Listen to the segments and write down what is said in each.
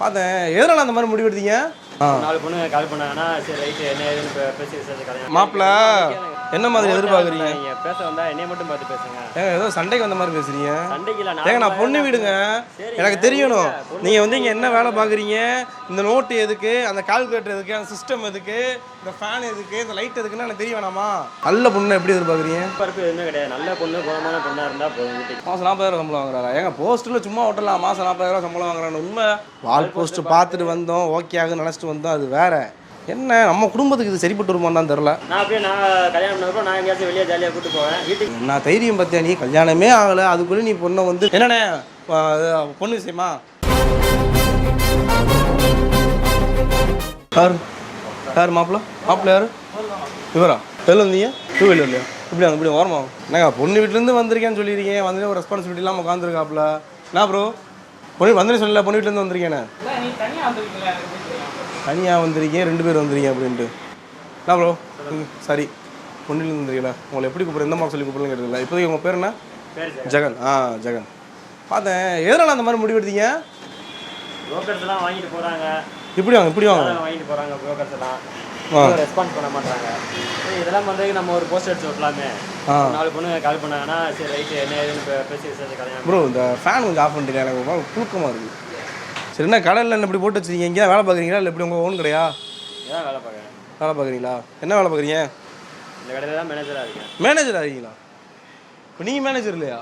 பார்த்தேன் எதனால அந்த மாதிரி முடிவு எடுத்தீங்க நாலு பொண்ணு கால் பண்ணாங்கன்னா சரி ரைட்டு என்ன ஏதுன்னு பேசி விசாரிச்சு கல்யாணம் மாப்பிள்ள என்ன மாதிரி எதிர்பார்க்குறீங்க? நீங்க பேச வந்தா என்னைய மட்டும் பார்த்து பேசுங்க. ஏங்க ஏதோ சண்டைக்கு வந்த மாதிரி பேசுறீங்க. சண்டைக்கு இல்ல ஏங்க நான் பொண்ணு வீடுங்க. எனக்கு தெரியணும். நீங்கள் வந்து இங்கே என்ன வேலை பார்க்குறீங்க? இந்த நோட்டு எதுக்கு? அந்த கால்குலேட்டர் எதுக்கு? அந்த சிஸ்டம் எதுக்கு? இந்த ஃபேன் எதுக்கு? இந்த லைட் எதுக்குன்னு எனக்கு தெரிய வேணாமா? நல்ல பொண்ணு எப்படி எதிர்பார்க்குறீங்க? பருப்பு எதுவுமே கிடையாது. நல்ல பொண்ணு குணமான பொண்ணா இருந்தா போதும் மாதம் நாற்பதாயிரம் சம்பளம் வாங்குறாரா? ஏங்க போஸ்ட்டில் சும்மா ஓட்டலாம் மாதம் நாற்பதாயிரம் சம்பளம் வாங்குறான்னு உண்மை. வால் போஸ்ட் பார்த்துட்டு வந்தோம். ஓகே ஆகுன்னு நினச்சிட்டு வந்தோம் அது வேற. என்ன நம்ம குடும்பத்துக்கு இது சரிப்பட்டு வருமான்னு தான் தெரில நான் அப்படியே நான் கல்யாணம் பண்ணப்போ நான் எங்கேயாச்சும் வெளியே ஜாலியாக கூட்டு போவேன். வீட்டுக்கு நான் தைரியம் பார்த்தியா நீ? கல்யாணமே ஆகலை. அதுக்குள்ளே நீ பொண்ணை வந்து என்னண்ணே பொண்ணு விஷயமா? யார்? யார் மாப்பிள்ள? மாப்பிள்ள யார்? இவரா? எதில் வந்தீங்க? டூ இப்படி வாங்க இப்படி ஓரமா. வாங்க. என்னங்க பொண்ணு வீட்டிலேருந்து வந்திருக்கேன்னு சொல்லியிருக்கீங்க. வந்து ஒரு ரெஸ்பான்சிபிலிட்டி இல்லாமல் உட்காந்துருக்காப்புல என்ன ப்ரோ பொண்ணு வந்தேன்னு சொல்லல பொண்ணு வீட்டிலேருந்து வந்திருக்கேனே தனியாக வந்திருக்கீங்க ரெண்டு பேர் வந்திருக்கீங்க அப்படின்ட்டு. என்ன ப்ரோ சரி. பொண்ணுலேருந்து வந்திருக்கீங்களா உங்களை எப்படி கூப்பிட்ற எந்த மாதிரி சொல்லி கூப்பிடலாம் கேட்டதில்ல இப்போதைக்கு உங்கள் பேர் என்ன? ஜெகன். ஆ ஜெகன். பார்த்தேன் எதனால் அந்த மாதிரி முடிவு எடுத்தீங்க புரோக்கர்ஸ் எல்லாம் வாங்கிட்டு போறாங்க. இப்படி வாங்க இப்படி வாங்க. வாங்கிட்டு போறாங்க புரோக்கர்ஸ் எல்லாம். ரெஸ்பான்ஸ் பண்ண மாட்டாங்க இதெல்லாம் பண்றதுக்கு நம்ம ஒரு போஸ்ட் அடிச்சு விட்டலாமே ஆ. நாலு பொண்ணு கால் பண்ணாங்கன்னா சரி ரைட்டு என்ன ஏதுன்னு பேசி கல்யாணம் ப்ரோ இந்த ஃபேன் கொஞ்சம் ஆஃப் பண்ணிட்டு எனக்கு ரொம்ப புழுக்கமாக இருக்குது சரி என்ன கடையில் என்ன இப்படி போட்டு வச்சிருக்கீங்க? எங்கேயா வேலை பார்க்குறீங்களா? இல்லை இப்படி உங்கள் ஓன் கடையா? இதான் வேலை பார்க்குறேன் வேலை பார்க்குறீங்களா? என்ன வேலை பார்க்குறீங்க? இந்த கடையில் தான் மேனேஜராக இருக்கேன். மேனேஜர் ஆகிறீங்களா இப்போ நீங்கள் மேனேஜர் இல்லையா?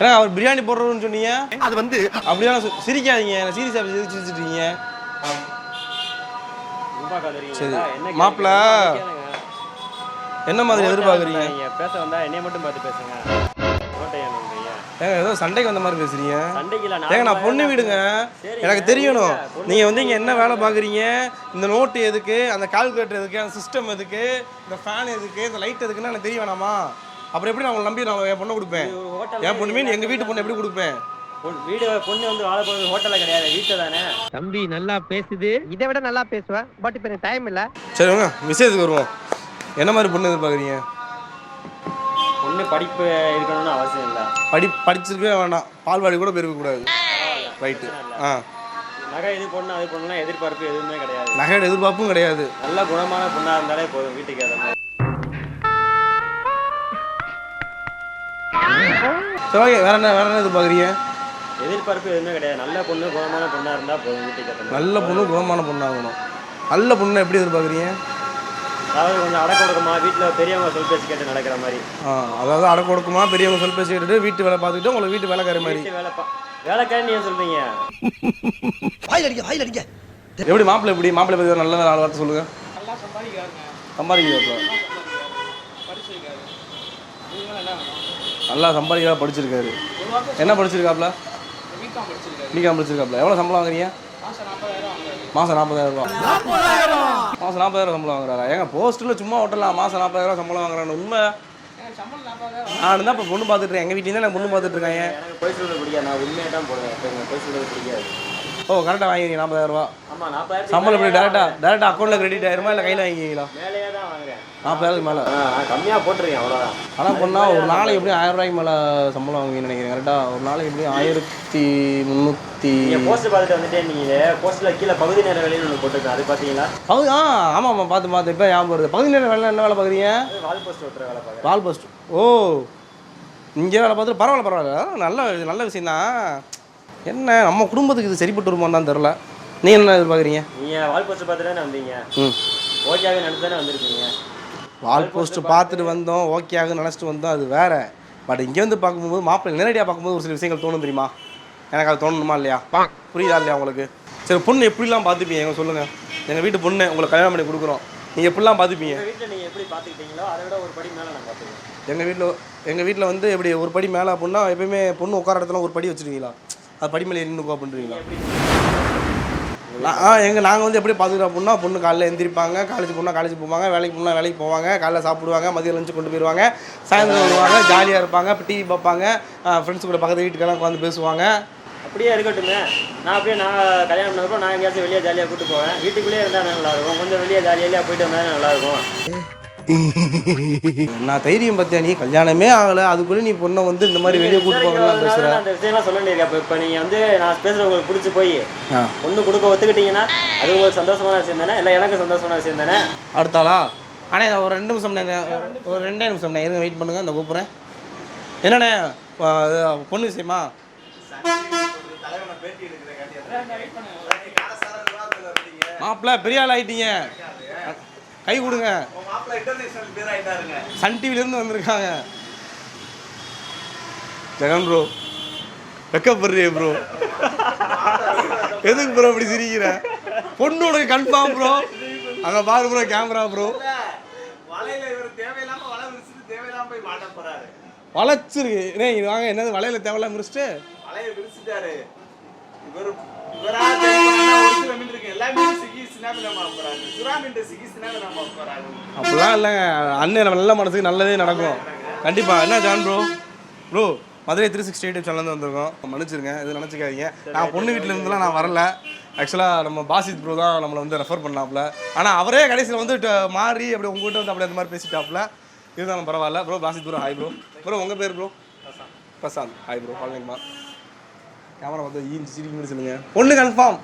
அவர் பிரியாணி போடுறோன்னு சொன்னீங்க? அது வந்து அப்படியே சிரிக்காதீங்க என்ன சீரியஸாக சிரிச்சு காதுறீங்க சரி. என்ன மாப்பிள. கேளுங்க. என்ன மாதிரி எதிர்பார்க்குறீங்க? நீங்க பேச வந்தா என்னைய மட்டும் பார்த்து பேசுங்க? ஏங்க ஏதோ சண்டைக்கு வந்த மாதிரி பேசுறீங்க? சண்டைக்கு இல்ல ஏங்க நான் பொண்ணு வீடுங்க. எனக்கு தெரியணும். நீங்கள் வந்து இங்கே என்ன வேலை பார்க்குறீங்க? இந்த நோட்டு எதுக்கு? அந்த கால்குலேட்டர் எதுக்கு? அந்த சிஸ்டம் எதுக்கு? இந்த ஃபேன் எதுக்கு? இந்த லைட் எதுக்குன்னு எனக்கு தெரிய வேணாமா? அப்புறம் எப்படி நான் நம்பி நான் என் பொண்ணை கொடுப்பேன்? என் பொண்ணு மீன் எங்கள் வீட்டு பொண்ணு எப்படி கொடுப்பேன்? வீடு பொண்ணு வந்து வாழ போகிறது ஹோட்டல்ல கிடையாது வீட்டில் தானே? தம்பி நல்லா பேசுது. இதை விட நல்லா பேசுவேன் பட் இப்ப எனக்கு டைம் இல்ல. சரி வாங்க விஷயத்துக்கு வருவோம். என்ன மாதிரி பொண்ணு எதிர்பார்க்குறீங்க? பொண்ணு படிப்பு இருக்கணும்னு அவசியம் இல்லை. படி படிச்சிருக்கவே வேணாம். பால்வாடி கூட போயிருக்கக்கூடாது ரைட்டு ஆ. நகை இது பொண்ணு அது பொண்ணுலாம் எதிர்பார்ப்பு எதுவுமே கிடையாது. நகையோட எதிர்பார்ப்பும் கிடையாது. நல்ல குணமான பொண்ணா இருந்தாலே போதும் வீட்டுக்கு ஏற்ற சரி ஓகே வேற என்ன வேற என்ன எதிர்பார்க்குறீங்க? எதிர்பார்ப்பு எதுவுமே கிடையாது. நல்ல பொண்ணு குணமான பொண்ணா இருந்தா போதும் வீட்டுக்கு நல்ல பொண்ணு குணமான பொண்ணாகணும். நல்ல பொண்ணு எப்படி எதிர்பார்க்குறீங்க? அதாவது கொஞ்சம் அடக்க ஒடுக்கமா வீட்டில் பெரியவங்க சொல் பேச்சு கேட்டு நடக்கிற மாதிரி. ஆ அதாவது அடக்க ஒடுக்கமா பெரியவங்க சொல் பேசி கேட்டுட்டு வீட்டு வேலை பார்த்துக்கிட்டு உங்களுக்கு வீட்டு வேலைக்கார மாதிரி. வீட்டு வேலை பா வேலைக்காரன் நீங்க சொல்றீங்க? வாயில் அடிக்க வாயில் அடிக்க எப்படி மாப்பிள்ளை எப்படி? மாப்பிள்ளை பற்றி நல்ல நாலு வார்த்தை சொல்லுங்க. சம்பாதிக்கிறாரு? நல்லா சம்பாதிக்கிறா படிச்சிருக்காரு. என்ன படிச்சிருக்காப்ல? பிகாம் படிச்சிருக்காப்ல. எவ்வளோ சம்பளம் வாங்குறீங்க? மாதம் நாற்பதாயிரம் ரூபா. மாதம் நாற்பதாயிரம் சம்பளம் வாங்குறாரா? ஏங்க போஸ்ட்டில் சும்மா ஓட்டலாம். மாதம் நாற்பதாயிரம் சம்பளம் வாங்குறான்னு உண்மை? நான் தான் இப்போ பொண்ணு பார்த்துட்டு எங்கள் வீட்லேயும் தான் நான் பொண்ணு பார்த்துட்டு இருக்காங்க. பொய் சொல்றது பிடிக்காது. நான் உண்மையை தான் போடுவேன். பொய் சொல்றது பிடிக்காது. ஓ கரெக்டாக வாங்கிக்கிறீங்க. நாற்பதாயிரம் ரூபா. சம்பளம் தான் டேரெக்டாக டேரெக்டாக அக்கௌண்ட்டில் கிரெடிட் ஆயிருமா? இல்லை கையில் வாங்கிக்கிறீங்களா? தான் நாற்பதாயிரத்துக்கு மேலே. ஆ, நான் கம்மியா போட்டிருக்கேன் அவ்வளவுதான். ஆனால் பொண்ணா ஒரு நாளைக்கு எப்படியும் ஆயிரம் ரூபாய்க்கு மேலே சம்பளம் வாங்குவீங்கன்னு நினைக்கிறேன். கரெக்டாக ஒரு நாளைக்கு எப்படியும் ஆயிரத்தி முந்நூற்றி நீங்க போஸ்ட் பார்த்துட்டு வந்துட்டே நீங்க போஸ்ட்ல கீழே பகுதி நேர வேலைன்னு ஒன்று போட்டிருக்கேன் அது பாத்தீங்களா? பகுதி ஆ ஆமாம் ஆமாம் பார்த்து பார்த்து இப்போ ஞாபகம் வருது. பகுதி நேரம் வேலை என்ன வேலை பார்க்குறீங்க வால் போஸ்ட் ஓட்டுற வேலை பார்க்குறேன் வால் பஸ்ட் ஓ இங்கே வேலை பார்த்துட்டு பரவாயில்ல பரவாயில்ல. நல்ல நல்ல விஷயந்தான் என்ன நம்ம குடும்பத்துக்கு இது சரிப்பட்டு வருமான்னு தான் தெரில. நீங்கள் என்ன எதிர்பார்க்குறீங்க? நீங்க வால் போஸ்ட் பார்த்துட்டு தானே வந்தீங்க. ம். ஓகேவே தானே வந்திருக்கீங்க. வால் போஸ்ட் பார்த்துட்டு வந்தோம் ஓகே ஆகுன்னு நினச்சிட்டு வந்தோம் அது வேற. பட் இங்கே வந்து பார்க்கும்போது மாப்பிள்ளை நேரடியாக பார்க்கும்போது ஒரு சில விஷயங்கள் தோணும் தெரியுமா? எனக்கு அது தோணணுமா இல்லையா? புரியுதா இல்லையா உங்களுக்கு? சரி பொண்ணு எப்படிலாம் பார்த்துப்பீங்க? எங்க சொல்லுங்கள் எங்கள் வீட்டு பொண்ணு உங்களுக்கு கல்யாணம் பண்ணி கொடுக்குறோம். நீங்கள் எப்படிலாம் பார்த்துப்பீங்க? வீட்டுல நீங்க எப்படி பாத்துக்கிட்டீங்களோ அதை விட ஒரு படி மேல நான் பாத்துக்கிறேன் எங்கள் வீட்டில் எங்கள் வீட்டில் வந்து எப்படி ஒரு படி மேலே அப்படின்னா எப்பயுமே பொண்ணு உட்கார இடத்துல ஒரு படி வச்சுருக்கீங்களா அது படி மேலே நின்று பண்ணுறீங்களா ஆ எங்கள் நாங்கள் வந்து எப்படி பார்த்துக்கிறோம் அப்படின்னா பொண்ணு காலைல எந்திரிப்பாங்க காலேஜ் போனால் காலேஜ் போவாங்க வேலைக்கு போனால் வேலைக்கு போவாங்க காலைல சாப்பிடுவாங்க மதியம் லஞ்சு கொண்டு போயிடுவாங்க சாயந்தரம் வருவாங்க ஜாலியாக இருப்பாங்க இப்போ டிவி பார்ப்பாங்க ஃப்ரெண்ட்ஸ் கூட பக்கத்து வீட்டுக்கெல்லாம் உட்காந்து பேசுவாங்க. அப்படியே இருக்கட்டுமே. நான் அப்படியே நான் கல்யாணம் பண்ணப்போ நான் எங்கேயாச்சும் வெளியே ஜாலியாக கூட்டு போவேன். வீட்டுக்குள்ளேயே இருந்தால் நல்லா இருக்கும். கொஞ்சம் வெளியே ஜாலியாக போயிட்டு வந்தால் நல்லா இருக்கும். நான் தைரியம் பார்த்தியா நீ? கல்யாணமே ஆகலை. அதுக்குள்ளே நீ பொண்ணை வந்து இந்த மாதிரி வெளியே கூட்டு போகலாம் பேசுகிற நான் அந்த விஷயம்லாம் சொல்ல வேண்டியது இப்போ இப்போ நீங்கள் வந்து நான் பேசுகிற உங்களுக்கு பிடிச்சி போய் ஒன்று கொடுக்க ஒத்துக்கிட்டீங்கன்னா அது உங்களுக்கு சந்தோஷமான விஷயம் தானே? இல்லை எனக்கு சந்தோஷமான விஷயம் தானே? அடுத்தாளா அண்ணே ஒரு ரெண்டு நிமிஷம் ஒரு ரெண்டே நிமிஷம் இருங்க வெயிட் பண்ணுங்க. இந்த கூப்பிட்றேன். என்னண்ணே? பொண்ணு விஷயமா? மாப்பிள்ள பெரிய ஆள் ஆயிட்டீங்க. கை கொடுங்க. சன் டிவிலேருந்து வந்திருக்காங்க. ஜெகன் ப்ரோ வெக்கப்படுறியே ப்ரோ எதுக்கு ப்ரோ இப்படி சிரிக்கிற? பொண்ணு உனக்கு கன்ஃபார்ம் ப்ரோ அங்கே பாரு ப்ரோ கேமரா ப்ரோ வளைச்சிருக்கு. ஏ இது வாங்க என்னது வலையில தேவையில்லாம முடிச்சுட்டு அப்படிலாம் இல்லைங்க. அண்ணன் நம்ம நல்ல மனசுக்கு நல்லதே நடக்கும். கண்டிப்பா. என்ன John bro bro Madurai three sixty eight சேனல்ந்து வந்திருக்கோம். மன்னிச்சிருங்க. இது நினச்சிக்காதீங்க. நான் பொண்ணு வீட்டில் இருந்துலாம் நான் வரல. ஆக்சுவலாக நம்ம பாசித் ப்ரோ தான் நம்மளை வந்து ரெஃபர் பண்ணாப்புல. ஆனால் அவரே கடைசியில் வந்து மாறி அப்படி உங்ககிட்ட வந்து அப்படி அந்த மாதிரி பேசிட்டாப்புல. இருந்தாலும் பரவாயில்ல. Bro Basith bro hi bro bro உங்கள் பேர் ப்ரோ பிரசாந்த். ஹாய் ப்ரோ பழனிமா கேமரா பார்த்து ஈ சிரிக்கணும்னு சொல்லுங்கள் பொண்ணு கன்ஃபார்ம்